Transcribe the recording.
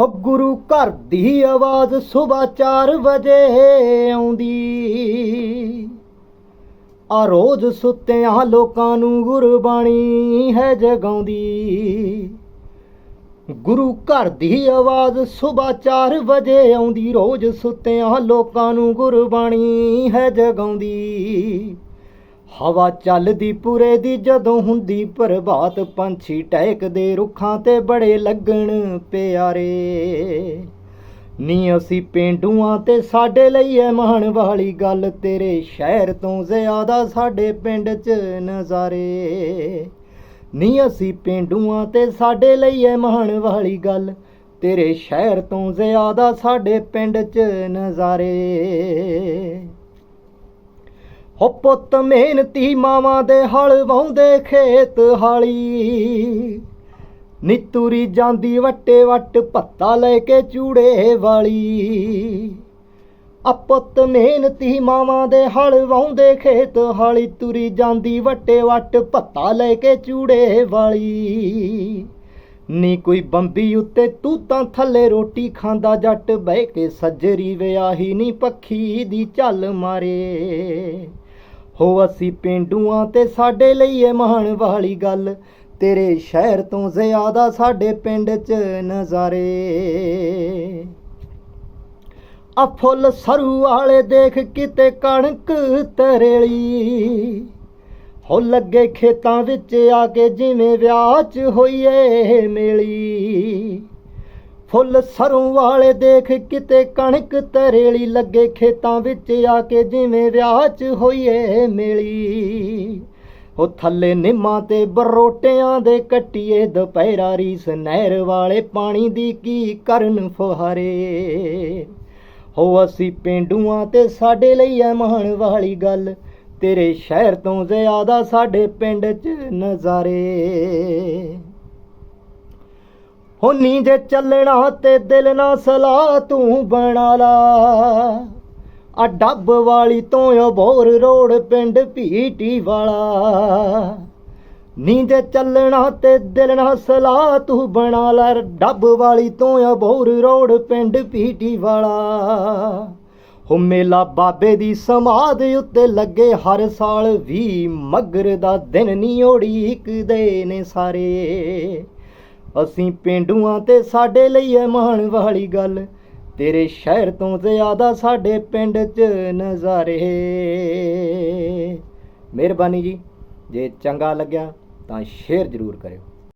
ਹੋ ਗੁਰੂ ਘਰ ਦੀ ਆਵਾਜ਼ ਸਵੇਰ 4 ਵਜੇ ਆਉਂਦੀ। ਆ ਰੋਜ਼ ਸੁੱਤਿਆਂ ਲੋਕਾਂ ਨੂੰ ਗੁਰਬਾਣੀ ਹੈ ਜਗਾਉਂਦੀ। ਗੁਰੂ ਘਰ ਦੀ ਆਵਾਜ਼ ਸਵੇਰ 4 ਵਜੇ ਆਉਂਦੀ। ਰੋਜ਼ ਸੁੱਤਿਆਂ ਲੋਕਾਂ ਨੂੰ ਗੁਰਬਾਣੀ ਹੈ ਜਗਾਉਂਦੀ। ਹਵਾ ਚੱਲਦੀ ਪੂਰੇ ਦੀ ਜਦੋਂ ਹੁੰਦੀ ਪ੍ਰਭਾਤ, ਪੰਛੀ ਟਹਿਕਦੇ ਰੁੱਖਾਂ ਤੇ ਬੜੇ ਲੱਗਣ ਪਿਆਰੇ। ਨੀ ਅਸੀਂ ਪਿੰਡੂਆਂ ਤੇ ਸਾਡੇ ਲਈ ਐ ਮਾਣ ਵਾਲੀ ਗੱਲ, ਤੇਰੇ ਸ਼ਹਿਰ ਤੋਂ ਜ਼ਿਆਦਾ ਸਾਡੇ ਪਿੰਡ 'ਚ ਨਜ਼ਾਰੇ। ਨੀ ਅਸੀਂ ਪਿੰਡੂਆਂ ਤੇ ਸਾਡੇ ਲਈ ਐ ਮਾਣ ਵਾਲੀ ਗੱਲ, ਤੇਰੇ ਸ਼ਹਿਰ ਤੋਂ ਜ਼ਿਆਦਾ ਸਾਡੇ ਪਿੰਡ 'ਚ ਨਜ਼ਾਰੇ। ਹੋ ਪੁੱਤ ਮਿਹਨਤੀ ਮਾਵਾਂ ਦੇ ਹਲ ਵਾਉਂਦੇ ਖੇਤ ਹਾਲੀ। ਨਿਤੂਰੀ ਜਾਂਦੀ ਵੱਟੇ ਵੱਟ ਪੱਤਾ ਲੈ ਕੇ ਚੂੜੇ ਵਾਲੀ। ਆ ਪੁੱਤ ਮਿਹਨਤੀ ਮਾਵਾਂ ਦੇ ਹਲ ਵਾਉਂਦੇ ਖੇਤ ਹਾਲੀ। ਤੁਰੀ ਜਾਂਦੀ ਵੱਟੇ ਵੱਟ ਪੱਤਾ ਲੈ ਕੇ ਚੂੜੇ ਵਾਲੀ। ਨੀ ਕੋਈ ਬੰਬੀ ਉੱਤੇ ਤੂੰ ਤਾਂ ਥੱਲੇ ਰੋਟੀ ਖਾਂਦਾ ਜੱਟ ਬਹਿ ਕੇ ਸੱਜਰੀ ਵਿਆਹੀ ਨੀ ਪੱਖੀ ਦੀ ਝੱਲ ਮਾਰੇ। ਹੋ ਅਸੀਂ ਪਿੰਡੂਆਂ ਤੇ ਸਾਡੇ ਲਈ ਇਹ ਮਾਣ ਵਾਲੀ ਗੱਲ। ਤੇਰੇ ਸ਼ਹਿਰ ਤੋਂ ਜ਼ਿਆਦਾ ਸਾਡੇ ਪਿੰਡ 'ਚ ਨਜ਼ਾਰੇ। ਆ ਫੁੱਲ ਸਰੂ ਵਾਲੇ ਦੇਖ ਕਿਤੇ ਕਣਕ ਤਰੇਲੀ। ਹੋ ਲੱਗੇ ਖੇਤਾਂ ਵਿੱਚ ਆ ਕੇ ਜਿਵੇਂ ਵਿਆਹ 'ਚ ਹੋਈਏ ਮੇਲੀ। ਫੁੱਲ ਸਰੋਂ ਵਾਲੇ ਦੇਖ ਕਿਤੇ ਕਣਕ ਤਰੇਲੀ ਲੱਗੇ ਖੇਤਾਂ ਵਿੱਚ ਆ ਕੇ ਜਿਵੇਂ ਵਿਆਹ 'ਚ ਹੋਈਏ ਮੇਲੀ। ਉਹ ਥੱਲੇ ਨਿੰਮਾਂ ਤੇ ਬਰੋਟਿਆਂ ਦੇ ਕੱਟੀਏ ਦੁਪਹਿਰਾ ਰੀਸ, ਨਹਿਰ ਵਾਲੇ ਪਾਣੀ ਦੀ ਕੀ ਕਰਨ ਫੁਹਾਰੇ। ਹੋ ਅਸੀਂ ਪਿੰਡੂਆਂ ਤੇ ਸਾਡੇ ਲਈ ਐ ਮਾਣ ਵਾਲੀ ਗੱਲ, ਤੇਰੇ ਸ਼ਹਿਰ ਤੋਂ ਜ਼ਿਆਦਾ ਸਾਡੇ ਪਿੰਡ 'ਚ ਨਜ਼ਾਰੇ। ਹੋ ਨੀ ਜੇ ਚੱਲਣਾ ਤੇ ਦਿਲ ਨਾ ਸਲਾਹ ਤੂੰ ਬਣਾ ਲਾ। ਆ ਡੱਬ ਵਾਲੀ ਤੋਂ ਅਬੋਰ ਰੋਡ ਪਿੰਡ ਭੀਟੀ ਵਾਲਾ। ਨੀ ਚੱਲਣਾ ਤੇ ਦਿਲ ਨਾ ਸਲਾਹ ਤੂੰ ਬਣਾ ਲੈ। ਡੱਬ ਵਾਲੀ ਤੋਂ ਅਬੋਰ ਰੋਡ ਪਿੰਡ ਭੀਟੀ ਵਾਲਾ। ਹੋ ਮੇਲਾ ਬਾਬੇ ਦੀ ਸਮਾਧ ਉੱਤੇ ਲੱਗੇ ਹਰ ਸਾਲ ਵੀ ਮਗਰ ਦਾ ਦਿਨ ਨੀ ਓੜੀਕਦੇ ਨੇ ਸਾਰੇ। ਅਸੀਂ ਪਿੰਡੂਆਂ ਤੇ ਸਾਡੇ ਲਈ ਹੈ ਮਾਣ ਵਾਲੀ ਗੱਲ। ਤੇਰੇ ਸ਼ਹਿਰ ਤੋਂ ਜ਼ਿਆਦਾ ਸਾਡੇ ਪਿੰਡ 'ਚ ਨਜ਼ਾਰੇ। ਮਿਹਰਬਾਨੀ ਜੀ, ਜੇ ਚੰਗਾ ਲੱਗਿਆ ਤਾਂ ਸ਼ੇਅਰ ਜ਼ਰੂਰ ਕਰਿਓ।